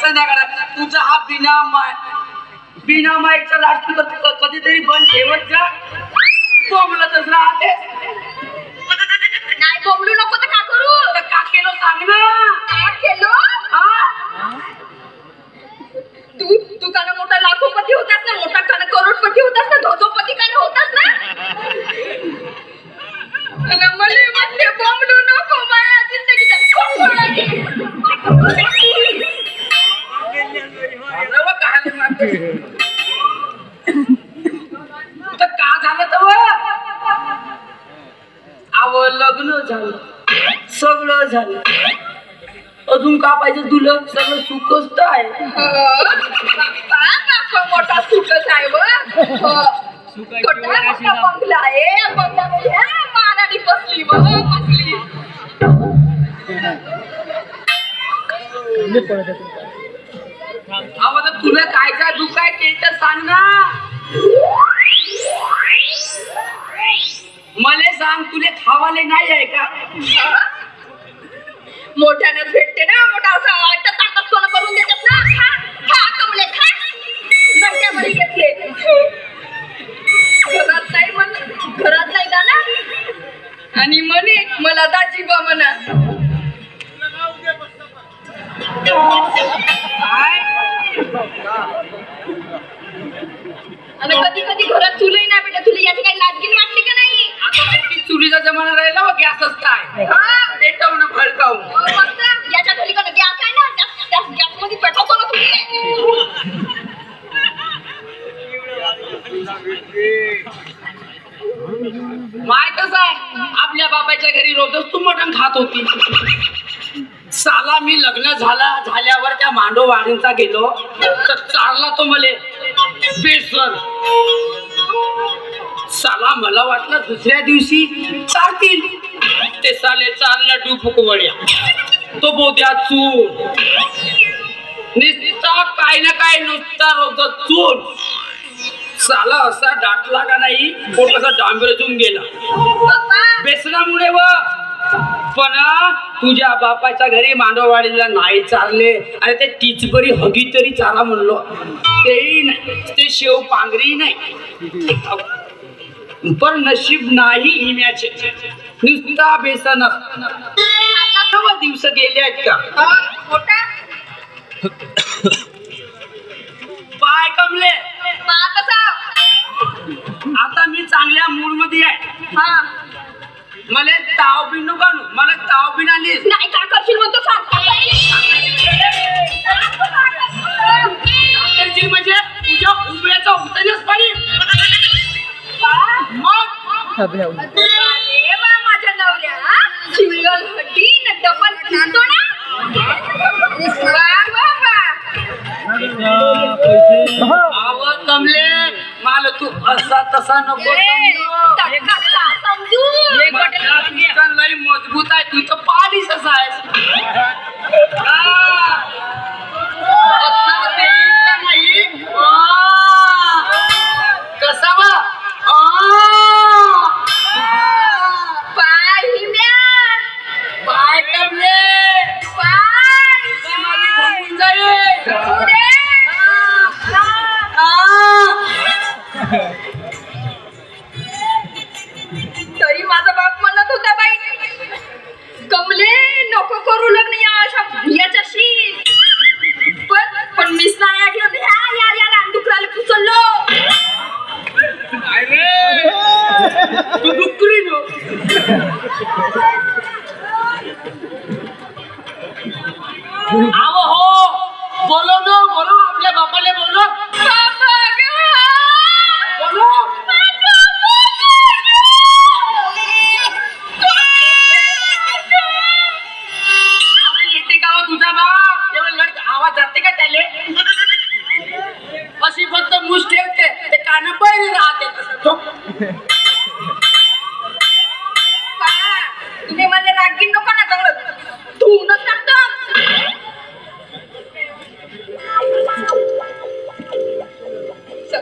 संध्याकाळ तुझा हा बिना माय बिना माईकचा लाडस्पीकर कधीतरी बंद ठेवत जा. बोंबलतच राहते नाही बोंबलू नको तर का करू? तर का केलं सांग ना. काय केलो? झालं. सगळं झालं. अजून का पाहिजे तुला सगळं सुखच तर आहे. मोठा सुखच आहे बंगला आहे बसली बसली तुला काय काय दुःख आहे ते तर सांग ना. मला सांग तुले खावाले नाही आहे का? मोठ्यानं भेटते ना मोठा असा वाटतं ताकद सोनं करून देतात ना खा खा कमले खा. नंट्यामध्ये घेतले. घरात नाही म्हण घरात नाही का ना? आणि म्हणे मला दाजी बा म्हणा. आणि कधी कधी घरात चुलही चुलीचा जमाना राहिला व गॅसच काय? हा. पेटवणं भडकावून हो. याच्या घरी गॅस आहे ना? गॅसमध्ये पेटवतो ना तुम्ही? माहितच आहे. आपल्या बाबाच्या घरी रोजच तू मटण खात होती. साला मी लग्न झाला झाल्यावर त्या मांडो वाडींचा गेलो. तर चालला तो मले. बेसन साला मला वाटलं दुसऱ्या दिवशी चालतील. ते साले चालला डुबुक वड्या तो बोद्या चून नुसता काय ना काय नुसता रोज चून साला असा डाटला का नाही पोट कसा डांबरेजून गेला. बेसनामुळे व. पण तुझ्या बापाच्या घरी मांडववाडीला नाही चालले. आणि ते टिचबरी हगी तरी चाला म्हणलो. तेही नाही. ते शेव पांगरी नाही. पण नशीब नाही हिम्याचे नुसता बेसन. नव दिवस गेले आहेत का? पाय कमले. आता मी चांगल्या मूडमध्ये आहे. हा. मला ताव बिन नको. मला ताव बिन आलीस. नाही काय करशील म्हणतो सांग. वा माझ्या नवऱ्या मला तू असा तसा नको समजू. मजबूत आहे तू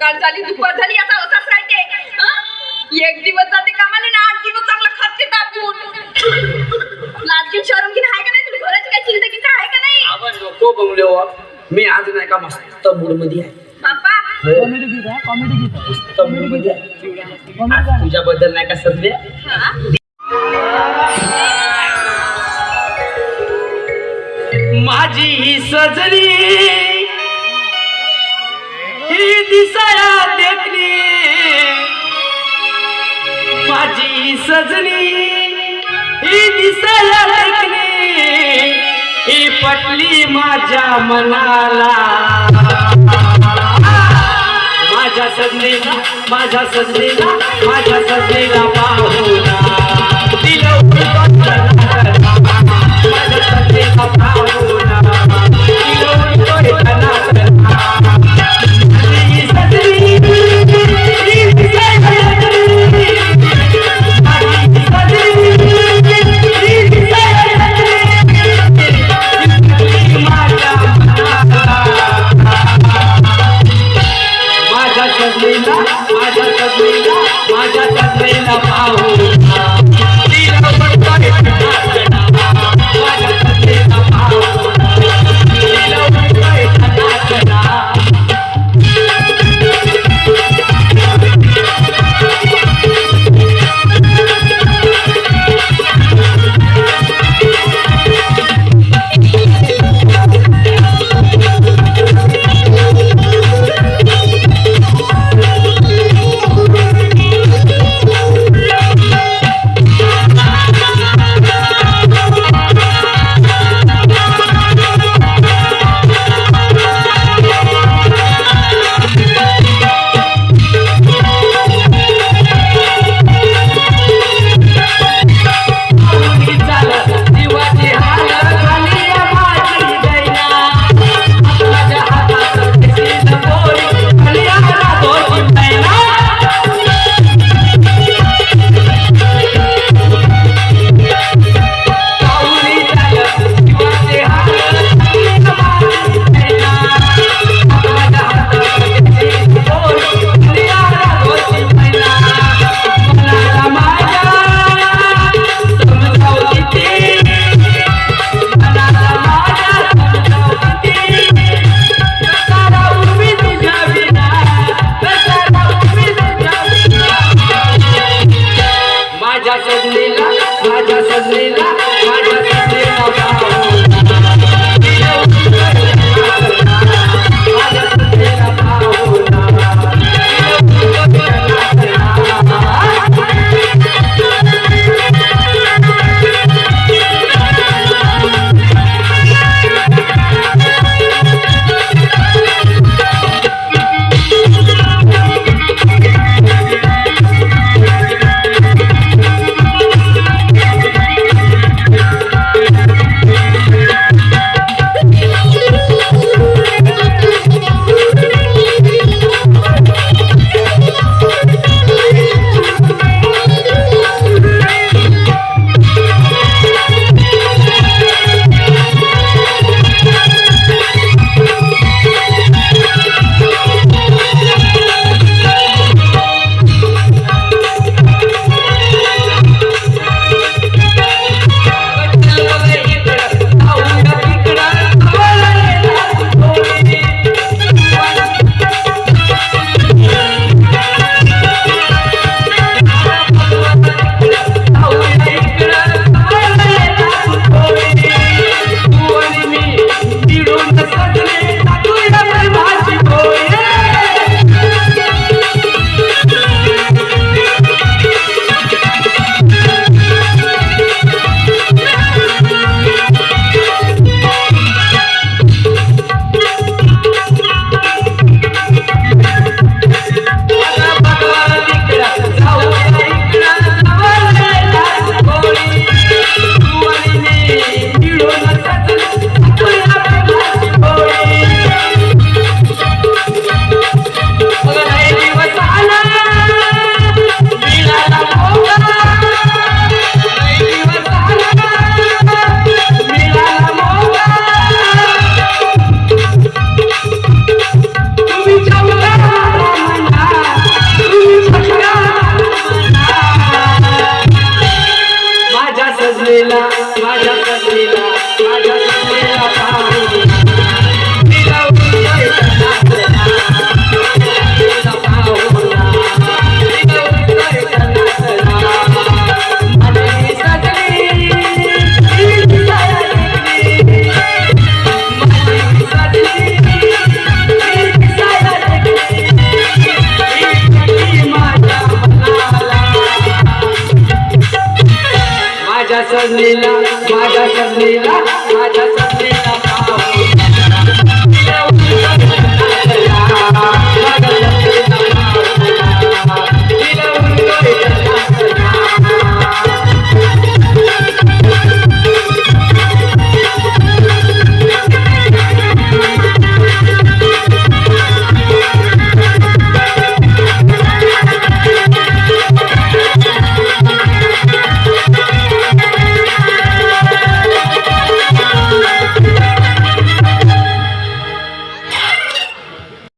सकाळ झाली दुपार झाली आता असाच राहते हं? एक दिवस जाते कामाला ना आठ दिवस चांगला खाते टाकून लाजगीन शरम की आहे का नाही तुला घराची काय चिंता की आहे का नाही? आपण नको बंगले हो. मी आज नाही का मस्त मूडमध्ये आहे बाप्पा मस्त मूडमध्ये आहे आज तुझ्याबद्दल नाही का सध्या? हा? माझी ही ही दिसाया देखली माझी सजनी ही दिसाया देखली ही पटली माझ्या मनाला. माझ्या सजनीला माझ्या सजनीला माझ्या सजनीला पाहुणा दिलं माझ्या संधीला माझ्या संधीला माझ्या संधीला